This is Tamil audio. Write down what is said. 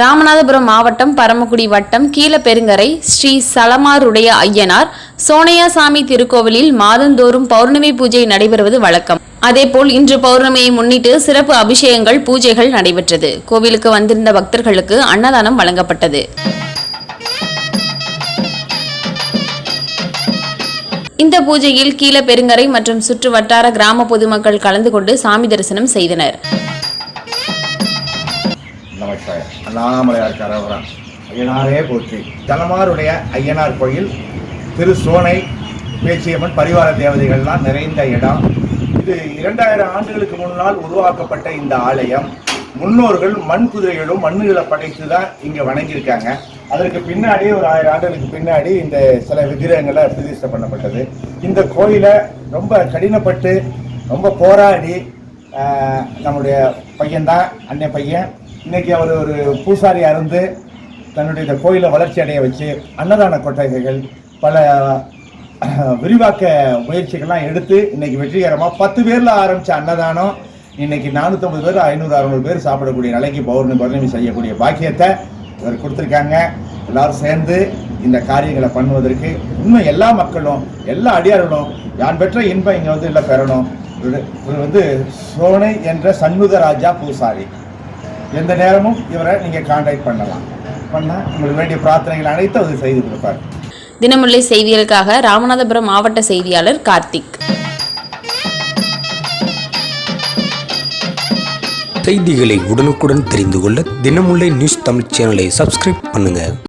ராமநாதபுரம் மாவட்டம் பரமக்குடி வட்டம் கீழப்பெருங்கரை ஸ்ரீ சலமாருடைய ஐயனார் சோனையாசாமி திருக்கோவிலில் மாதந்தோறும் பௌர்ணமி பூஜை நடைபெறுவது வழக்கம். அதேபோல் இன்று பௌர்ணமியை முன்னிட்டு சிறப்பு அபிஷேகங்கள் பூஜைகள் நடைபெற்றது. கோவிலுக்கு வந்திருந்த பக்தர்களுக்கு அன்னதானம் வழங்கப்பட்டது. இந்த பூஜையில் கீழ பெருங்கரை மற்றும் சுற்று வட்டார கிராம பொதுமக்கள் கலந்து கொண்டு சாமி தரிசனம் செய்தனர். நமஸ்காரம் அண்ணாமலையார் கரவரம் ஐயனாரே போற்றி. தலமாருடைய ஐயனார் கோயில் திரு சோனை பேச்சியம்மன் பரிவார தேவதைகள்லாம் நிறைந்த இடம். இது இரண்டாயிரம் ஆண்டுகளுக்கு முன்னால் உருவாக்கப்பட்ட இந்த ஆலயம். முன்னோர்கள் மண் குதிரைகளும் மண்ணுகளை படைத்து தான் இங்கே வணங்கியிருக்காங்க. அதற்கு பின்னாடி ஒரு ஆயிரம் ஆண்டுகளுக்கு பின்னாடி இந்த சில விக்கிரகங்களை பிரதிஷ்டை பண்ணப்பட்டது. இந்த கோயிலை ரொம்ப கடினப்பட்டு ரொம்ப போராடி நம்முடைய பையன்தான் அன்னை பையன். இன்றைக்கி அவர் ஒரு பூசாரி அறந்து தன்னுடைய இந்த கோயிலை வளர்ச்சி அடைய வச்சு அன்னதான கொட்டகைகள் பல விரிவாக்க முயற்சிகள்லாம் எடுத்து இன்றைக்கி வெற்றிகரமாக பத்து பேரில் ஆரம்பித்த அன்னதானம் இன்றைக்கி நானூற்றம்பது பேர் ஐநூறு அறுநூறு பேர் சாப்பிடக்கூடிய நிலைக்கு பௌர்ணமி பௌர்ணமி செய்யக்கூடிய பாக்கியத்தை இவர் கொடுத்துருக்காங்க. எல்லாரும் சேர்ந்து இந்த காரியங்களை பண்ணுவதற்கு இன்னும் எல்லா மக்களும் எல்லா அடியார்களும் யான் பெற்ற இன்பம் இங்கே வந்து இல்லை பெறணும். இவர் வந்து சோனை என்ற சண்முகராஜா பூசாரி. எந்த நேரமும் இவரை நீங்கள் காண்டாக்ட் பண்ணலாம். பண்ணால் உங்களுக்கு வேண்டிய பிரார்த்தனைகள் அனைத்தும் அவர் செய்து கொடுப்பார். தினமுல்லை செய்திகளுக்காக ராமநாதபுரம் மாவட்ட செய்தியாளர் கார்த்திக். செய்திகளை உடனுக்குடன் தெரிந்து கொள்ள தினமுல்லை நியூஸ் தமிழ் சேனலை சப்ஸ்கிரைப் பண்ணுங்க.